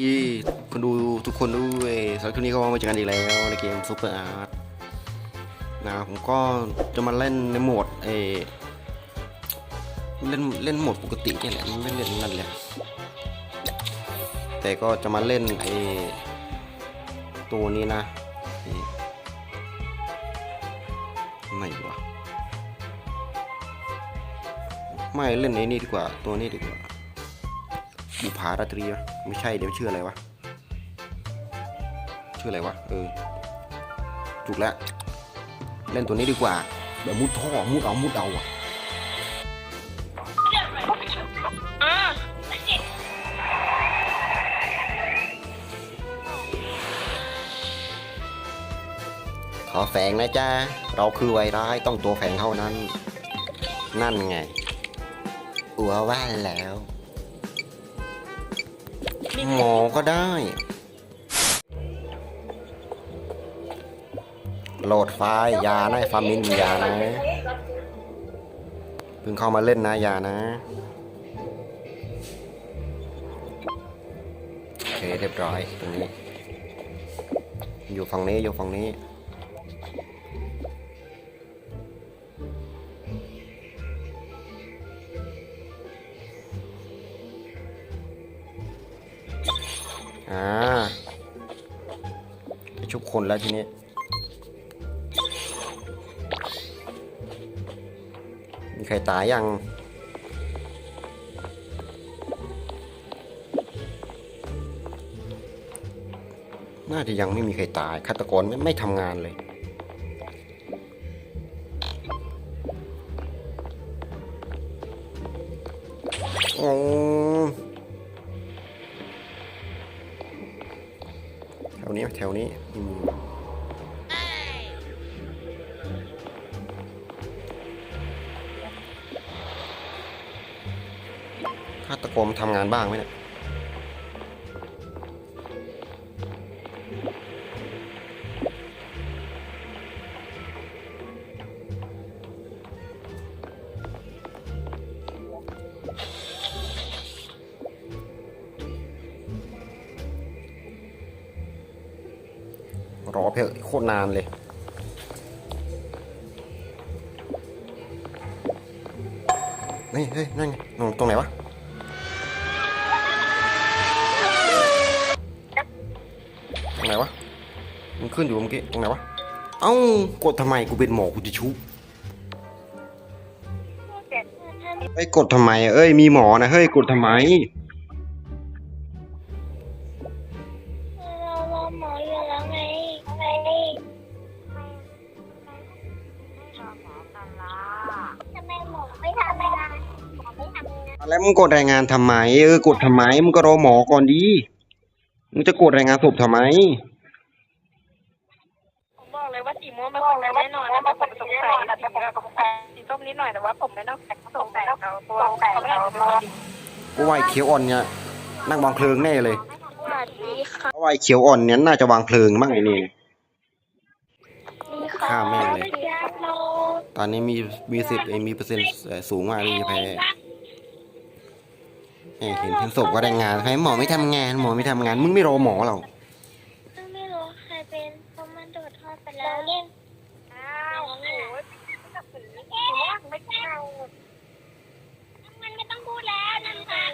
ที่คนดูทุกคนด้วยสำหรับคลิปนี้ก็มาเจอกันอีกแล้วในเกมซูเปอร์อาร์ตนะผมก็จะมาเล่นในโหมดเอเล่นเล่นโหมดปกติเนี่ยแหละไม่เล่นนั่นเลยแต่ก็จะมาเล่นไอตัวนี้นะไอ้ไหนวะไม่เล่นไอ้นี่ดีกว่าตัวนี้ดีกว่าบุภาราตรีวะ ไม่ใช่เดี๋ยวชื่ออะไรวะ ชื่ออะไรวะ เออ ถูกแล้ว เล่นตัวนี้ดีกว่าแบบมุดท่อ มุดเอา มุดเอาอะขอแฝงนะจ๊ะเราคือไวร้ายต้องตัวแฝงเท่านั้น นั่นไง อัวว่าแล้ว หมอก็ได้ โหลดไฟล์ยานะฟาร์มินยานะเพิ่งเข้ามาเล่นนะยานะโอเคเรียบร้อยตรงนี้ อยู่ฝั่งนี้อยู่ฝั่งนี้ อ่าจะชุบคนแล้วทีนี้ มีใครตายยังน่าจะยังไม่มีใครตายฆาตกรไม่ไม่ทำงานเลย ฆาตกรทำงานบ้างไหมเนี่ยรอเพลโคตรนานเลยนี่เฮ้ยนั่นไงตรงไหนวะ ตรง ไหนวะ มันขึ้นอยู่เมื่อกี้ตรงไหนวะ เอ้ากดทำไมกูเป็นหมอกูจะชุบเอ้ยกดทำไมอะเอ้ยมีหมอนะเฮ้ยกดทำไมเรารอหมออยู่แล้วไงไงทำไมหมอไม่ทำงานหมอไม่ทำงานแล้วมึงกดรายงานทำไมเออกดทำไมมึงก็รอหมอก่อนดี มึงจะกดรายงานศพทำไม ผมบอกเลยว่าสีม่วงเป็นคนแน่นอนนะแต่ผมสงสัยสีแบบสีส้มนิดหน่อยแต่ว่าผมไม่ต้องสงสัยเขาเพราะว่าเขาไม่อาจจะเป็นคนดีกูว่าไอ้เขียวอ่อนเนี่ยนั่งวางเพลิงแน่เลยสวัสดีค่ะเพราะว่าไอ้เขียวอ่อนเนี่ยน่าจะวางเพลิงมั้งไอ้นี่ฆ่าแม่งเลย ตอนนี้มีมีสิทธิ์เองมีเปอร์เซ็นต์เอ่อสูงมากที่จะแพ้ เอ้ยเห็นเห็นศพก็ได้งานใครหมอไม่ทำงาน หมอไม่ทำงาน มึงไม่รอหมอเรา ไม่รู้ใครเป็นเพราะมันโดดท่อไปแล้วเล่นอ้าวโอ้โหไม่เข้ามันไม่ต้องพูดแล้วนั่นค่ะ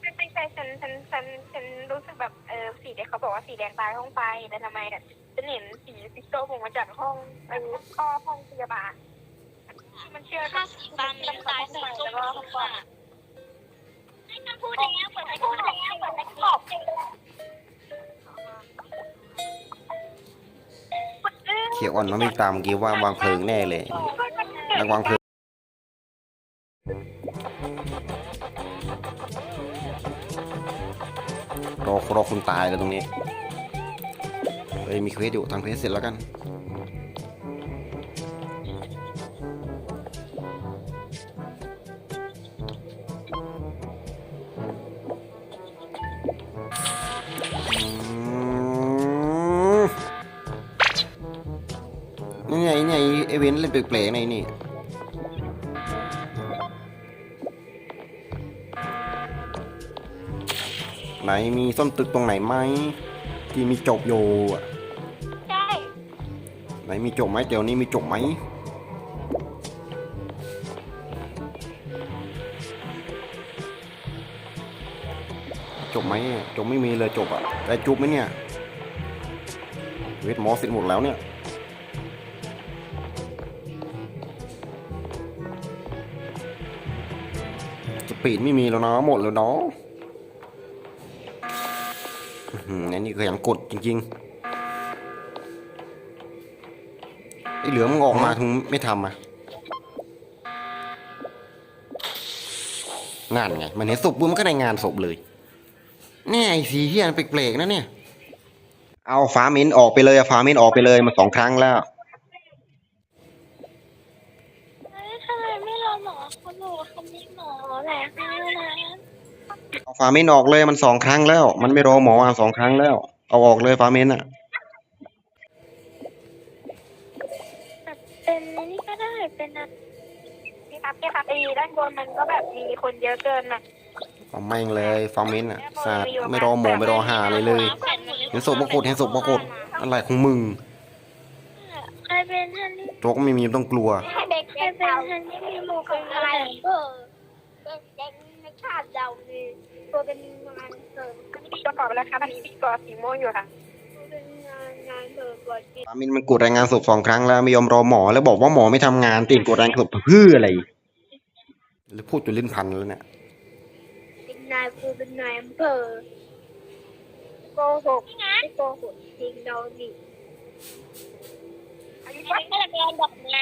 ไม่เป็นใจฉันฉันฉันฉันรู้สึกแบบเออสีแดงเขาบอกว่าสีแดงตายห้องไปแต่ทำไมอะฉันเห็นสีสีส้มออกมาจากห้องเออข้อห้องพยาบาลมันเชื่อถ้าสีฟ้ามีตายสีส้มค่ะไม่ต้อง พูดแล้วเปิดไม่พูดแล้วเปิดไม่ขอบเขียวอ่อนมันไม่ตามกี้ว่าวางเพลิงแน่เลยนักวางเพลิงรอรอคุณตายแล้วตรงนี้เฮ้ยมีเควสอยู่ทำเควสเสร็จแล้วกัน ไงไอเวนเล่นแปลกๆในนี่ไหนไหนมีส้นตึกตรงไหนไหมที่มีจบอยู่อะใช่ไหนมีจบไหมเดี๋ยวนี้มีจบไหมจบไหมจบไม่มีเลยจบอะได้จุบไหมเนี่ยเวทหมอเสร็จหมดแล้วเนี่ย ปีดไม่มีแล้วเนาะหมดแล้วเนาะอันนี้ขยันกดจริงๆไอเหลือมึงออกมาถึงไม่ทำอะงานไง มันเห็นศพปุ๊บมันก็ได้งานศพเลยเนี่ยไอ้สีเฮียนแปลกๆนะเนี่ย เอาฟ้ามินออกไปเลยอะฟ้ามินออกไปเลยมาสองครั้งแล้ว เฮ้ยทำไมไม่รอหมอเขาบอกว่าเขามีหมอแหละไม่นะ เอาฟ้ามินออกเลยมันสองครั้งแล้ว มันไม่รอหมออะสองครั้งแล้ว เอาออกเลยฟ้ามินอะแบบเป็นนี่ก็ได้เป็นอะพี่ครับพี่ครับไอ้ด้านบนมันก็แบบมีคนเยอะเกินอะเอาแม่งเลยฟ้ามินอะสาดไม่รอหมอไม่รอหาเลยเลย เห็นศพปรากฏเห็นศพปรากฏอะไรของมึงใครเป็นท่านนี่โจ๊กไม่มีต้องกลัวให้เด็กใครเป็นท่านนี่มีหมูกับอะไรเออเด็กในชาติเรานี่ ตัวเป็นงานเสริมอันนี้พี่ประกอบไปแล้วครับอันนี้พี่กอสีม่วงอยู่ค่ะตัวเป็นงานงานเสริมตัวจริงฟ้ามินมันกดรายงานศพสองครั้งแล้วไม่ยอมรอหมอแล้วบอกว่าหมอไม่ทำงานติดกดรายงานศพเพื่ออะไรหรือพูดจนลิ้นพันแล้วเนี่ยเป็นนายกูเป็นนายอำเภอโกหกไม่โกหกจริงเราดิอันนี้อันนี้ก็จะเป็นอันดับไง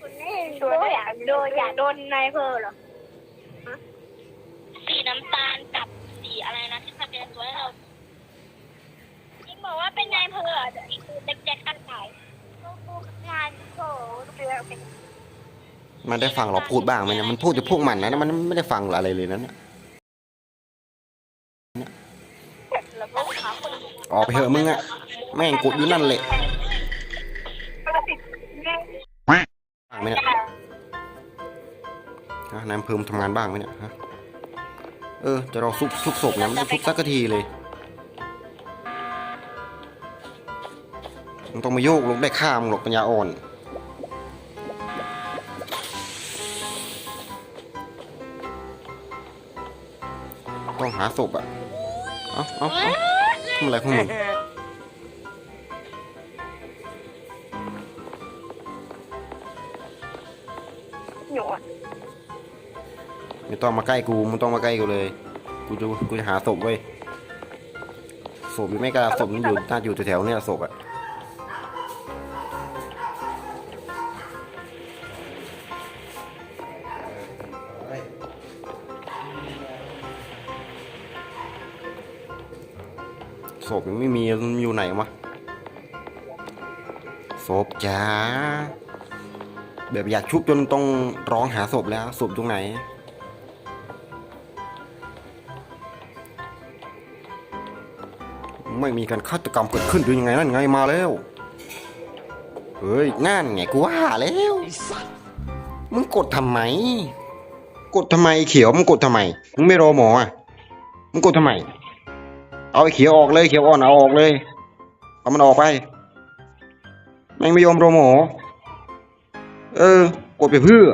คุณนี่โดนอยากโดนอยากโดนนายอำเภอเหรอ สีน้ำตาลกับสีอะไรนะที่ทะเบียนตัวให้เรายิ่งบอกว่าเป็นนายอำเพอเดี๋ยวอีกคือเด็กแจ็คกันไหนกูงานโกเรือเป็นมันได้ฟังเราพูดบ้างไหมเนี่ยมันพูดจะพวกมันนะมันไม่ได้ฟังอะไรเลยนะเนี่ยแล้วก็ขาคนออกไปเถอะมึงอะแม่งกดอยู่นั่นแหละปกติเนี่ยบ้างไหมเนี่ยฮะนายอำเพิ่มทำงานบ้างไหมเนี่ยฮะ เออ จะรอซุปซุปศพเนี่ยมันไม่ซุปสักทีเลยมึงต้องมาโยกลงได้ข้ามงหรอกปัญญาอ่อน ต้องหาศพอะ เอ้าเอ้าเอ้าทำอะไรของมึง ต้องมาใกล้กูมึงต้องมาใกล้กูเลย กูจะกูจะหาศพเว้ยศพอยู่ไม่กล้าศพมันอยู่น่าอยู่แถวๆเนี่ยศพอะศพยังไม่มีมันอยู่ไหนวะศพจ้าแบบอยากชุบจนต้องร้องหาศพแล้วศพตรงไหน ไม่มีการฆาตกรรมเกิดขึ้นหรือยังไงนั่นไงมาแล้ว เฮ้ยนั่นไงกูว่าแล้วมึงกดทำไม กดทำไมเขียวมึงกดทำไมมึงไม่รอหมออะมึงกดทำไม เอาไอ้เขียวออกเลยเขียวอ่อนเอาออกเลยเอามันออกไปแม่งไม่ยอมรอหมอ เออ กดไปเพื่อ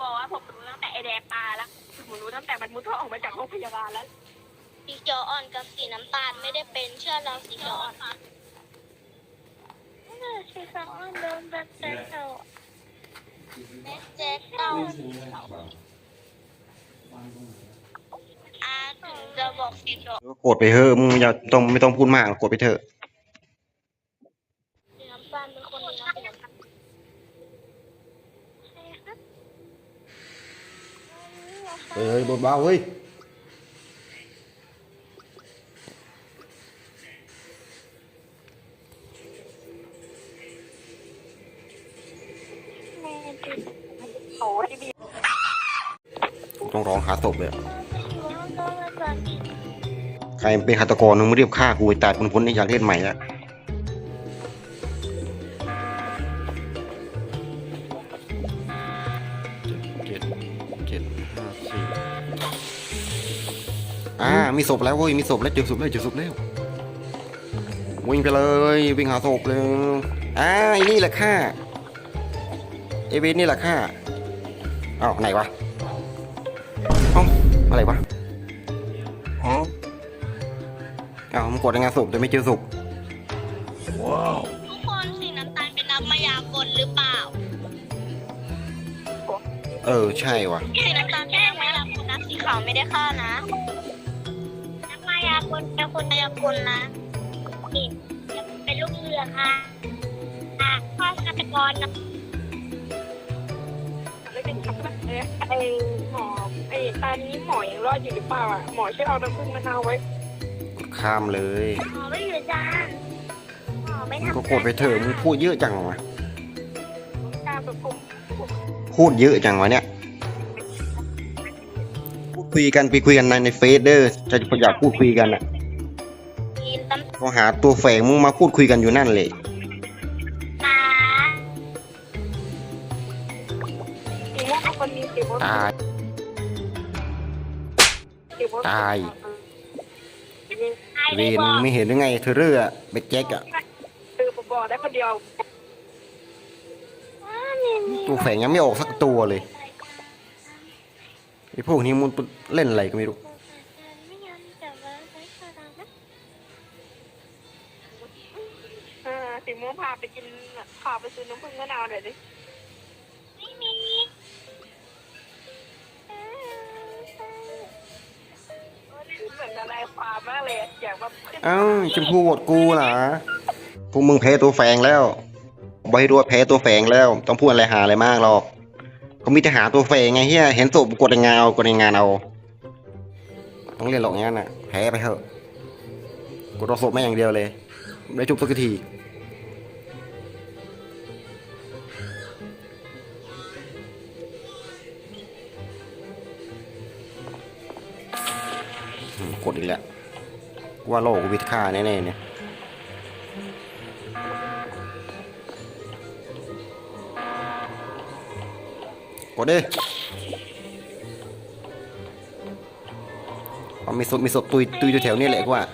บอกว่าผมรู้ตั้งแต่ไอแดงตายแล้วผมรู้ตั้งแต่มันมุดท่อออกมาจากโรงพยาบาลแล้วสีเขียวอ่อนกับสีน้ำตาลไม่ได้เป็นเชื่อเราสีเขียวอ่อนสีส้มโดนแบบแจ็คเอาแจ็คแจ็คเอาอาถึงจะบอกสีเขียว กดไปเถอะมึงอย่าต้องไม่ต้องพูดมากกดไปเถอะ เฮ้ยโดนเบาเฮ้ยต้องร้องหาศพเลยใครเป็นฆาตกรมึงรียบฆ่ากูตัดคนพ้นในยาเล่นใหม่แล้วามีศพแล้วเว้ยมีศพแล้วเจอศพแล้วเจอศพแล้ววิ่งไปเลยวิ่งหาศพเลยอ่าไอ้นี่แหละฆ่าเอเวนนี่แหละฆ่าอ้าวไหนวะเอ้าอะไรวะอ๋ออ้าวมันกดยังไงศพแต่ไม่เจอศพทุกคนสีน้ำตาลเป็นนักมายากลหรือเปล่า เออใช่วะสีน้ำตาลเป็นนักมายากลนะสีขาวไม่ได้ฆ่านะ นักมายากลเป็นคนมายากลนะนี่เป็นลูกเรือค่ะอะข้อฆาตกรนะแล้วเป็นขับแบบเนี้ยไอหมอไอตอนนี้หมอยังรอดอยู่หรือเปล่าอะหมอช่วยเอาน้ำผึ้งมะนาวไว้กดข้ามเลยหมอไม่อยู่จ้าหมอไม่มึงทำก็กดไปเถอะมึงพูดเยอะจังวะตามแบบผมพูดเยอะจังวะเนี่ยพูด คุยกันไปคุยกันในในเฟซเด้อจะอยากพูดคุยกันอะกินตำก็หาตัวแฝงมึงมาพูดคุยกันอยู่นั่นเลยตาสีม่วงเอาคนนี้สีม่วงตายสีม่วงตายตาย เวเลยนบอมึกงไม่เห็นหรือไงเธอเรืออะเบ็ดแจ็คอะคือผมบอกได้คนเดียว ตัวแฝงยังไม่ออกสักตัวเลยไอ้พวกนี้มันเล่นอะไรก็ไม่รู้อ่าสีม่วงพาไปกินพาไปซื้อน้ำผึ้งมะนาวหน่อยดิไม่มีเหมือนอะไรความมากเลยอยากแบบขึ้นเอ้าชมพูโหวตกูเหรอพวกมึงแพ้ตัวแฝงแล้วบอยด้วยแพ้ตัวแฝงแล้ว ต้องพูดอะไรหาอะไรมากหรอก มีแต่หาตัวแฝงไงเฮียเห็นศพกดในงานเอากดในงานเอา ต้องเรียนหรอกงั้นน่ะแพ้ไปเถอะกดเอาศพไม่อย่างเดียวเลย ได้จุบสักทีกดอีกแล้วว่าโลกวิทค่าแน่ๆเนี่ย ดดิเอามีศพมีศพตุยตุยอยู่แถวนี้แหละกูว่า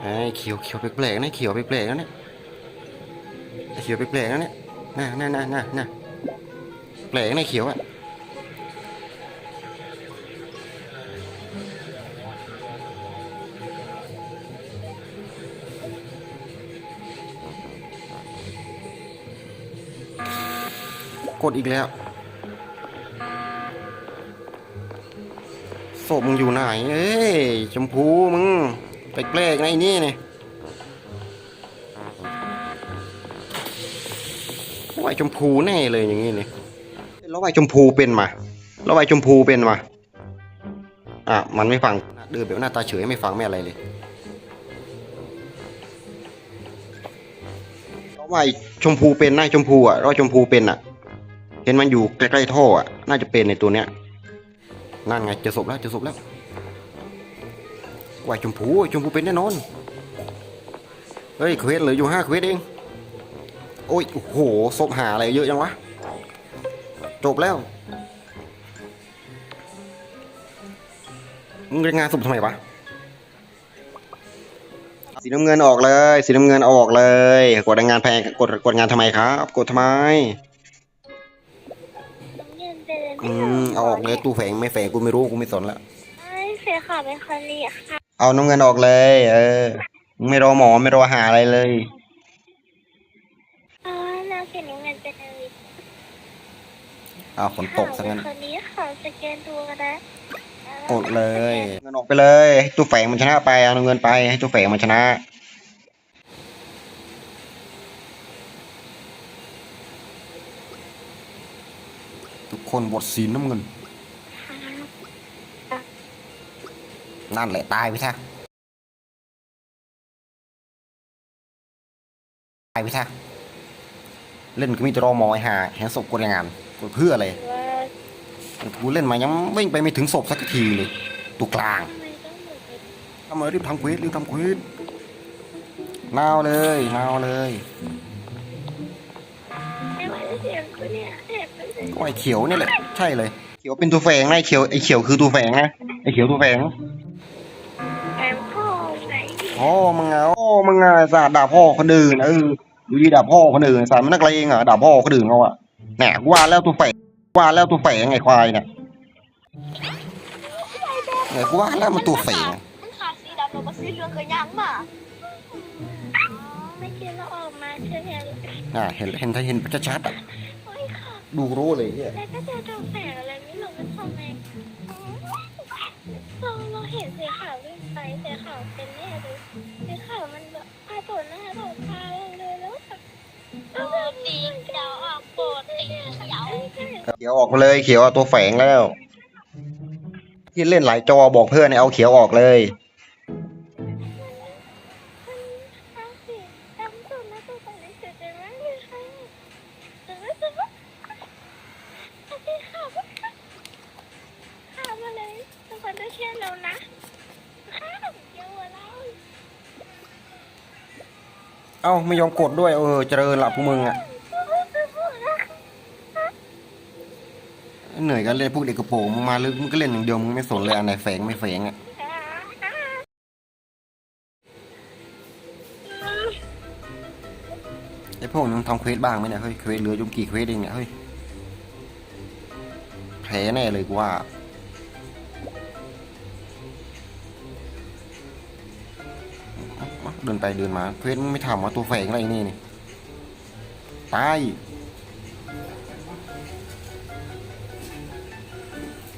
ไอ้เขียวเขียวแปลกๆนะเขียวแปลกๆนะเนี่ยเขียวแปลกๆนะเนี่ยน่าน่าน่าน่ะน่ะแปลกนะเขียวอะ กดอีกแล้วศพมึงอยู่ไหน เอ้ยชมพูมึงไปแปลกๆนะไอ้นี่เนี่ยไวายชมพูแน่เลยอย่างงี้เนี่ยแล้วไวายชมพูเป็นมาแล้วไวายชมพูเป็นมาอะมันไม่ฟังเดินแบบหน้าตาเฉยไม่ฟังไม่อะไรเลยแล้วไวายชมพูเป็นหน้าชมพูอะแล้วชมพูเป็นอะ เห็นมันอยู่ใกล้ๆท่ออะ น่าจะเป็นในตัวเนี้ย นั่นไงเจอศพแล้วเจอศพแล้ววายชมพูชมพูเป็นแน่นอน เฮ้ยเควสเหลืออยู่ห้าเควสเอง โอ้ยโอ้โหศพหาอะไรเยอะจังวะ จบแล้วมึงงานศพทำไมวะ สีน้ำเงินออกเลย สีน้ำเงินออกเลย กดรายงานแพงกดกดงานทำไมครับ กดทำไม อืมเอาออกเลยตู้แฝงไม่แฝงกูไม่รู้กูไม่สนละเสียค่ะเป็นคนนี้ค่ะเอาน้ำเงินออกเลย เออมึงไม่รอหมอไม่รอหาอะไรเลยอ๋อน้ำเสียน้ำเงินเป็นอะไรอ้าวฝนตกซะงั้นคนนี้ค่ะสแกนตัวนะกดเลย เงินออกไปเลยให้ตู้แฝงมันชนะไปเอาน้ำเงินไปให้ตู้แฝงมันชนะ ทุกคนบทสีน้ำเงิน นั่นแหละตายไปซะไปซะเล่นก็มีแต่รอมอยหาแหงศพกดแรงงานกดเพื่ออะไรกูเล่นมายังวิ่งไปไม่ถึงศพสักทีเลย ตัวกลางทำไมรีบทำเควสรีบทำเควสนาวเลยนาวเลย ไหวแล้วเสียงกูเนี่ยแอบไปเลยก็ไอ้เขียวนี่แหละใช่เลยเขียวเป็นตัวแฝงนะไอ้เขียวไอ้เขียวคือตัวแฝงนะไอ้เขียวตัวแฝงแอบพ่อไหนพ่อมึงอะพ่อมึงอะสาดด่าพ่อคนอื่นเออดูดีด่าพ่อคนอื่นสาดมันนักเลงอะด่าพ่อคนอื่นเขาอะแหนกูว่าแล้วตัวแฝงกูว่าแล้วตัวแฝงไอ้ควายเนี่ยเนี่ยกูว่าแล้วมันตัวแฝงมันขาดสีดำเรามาสีเหลืองเคยยังมาไม่คิดเราออกมาใช่ไหมน่ะเห็นเห็นถ้าเห็นชัดๆอะโอ้ยค่ะ ดูรู้เลยเนี่ยแล้วก็เจอตรงแสงอะไรไม่รู้มันทำไมเราเราเห็นสีขาววิ่งไปสีขาวเป็นแน่เลยสีขาวมันแบบพาตัวหน้าตัวพาเลยแล้วแบบโอ้สีเขียวออกโปรดสีเขียวเขียวออกมาเลยเขียวเอาตัวแฝงแล้วที่เล่นหลายจอบอกเพื่อนให้เอาเขียวออกเลย เอ้าไม่ยอมกดด้วยเออเจริญละพวกมึงอะเหนื่อยกันเล่นพวกเด็กกระโปรงมึงมาลึกมึงก็เล่นอย่างเดียวมึงไม่สนเลยอันไหนแฝงไม่แฝงอะไอพวกนึงทำเควสบ้างไหมเนี่ยเฮ้ยเควสเหลือจมกี่เควสเองเนี่ยเฮ้ยแพ้แน่เลยกูว่า เดินไปเดินมาเควสไม่ทำวะตัวแฝงอะไรนี่นี่ตาย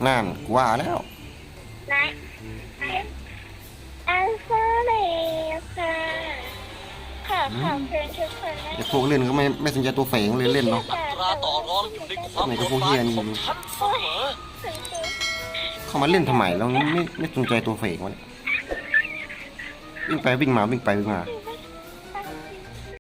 นั่นกูว่าแล้วนายอัลฟาเลค่ะค่ะค่ะเชิญทุกคนนะไอพวกเล่นก็ไม่ไม่สนใจตัวแฝงเลยเล่นเนาะอัตราต่อรองอยู่ในความไหนก็พวกเฮียนี่ของฉันเสมอเข้ามาเล่นทำไมแล้วไม่ไม่สนใจตัวแฝงวะเนี่ย วิ่งไปวิ่งมาวิ่งไปวิ่งมา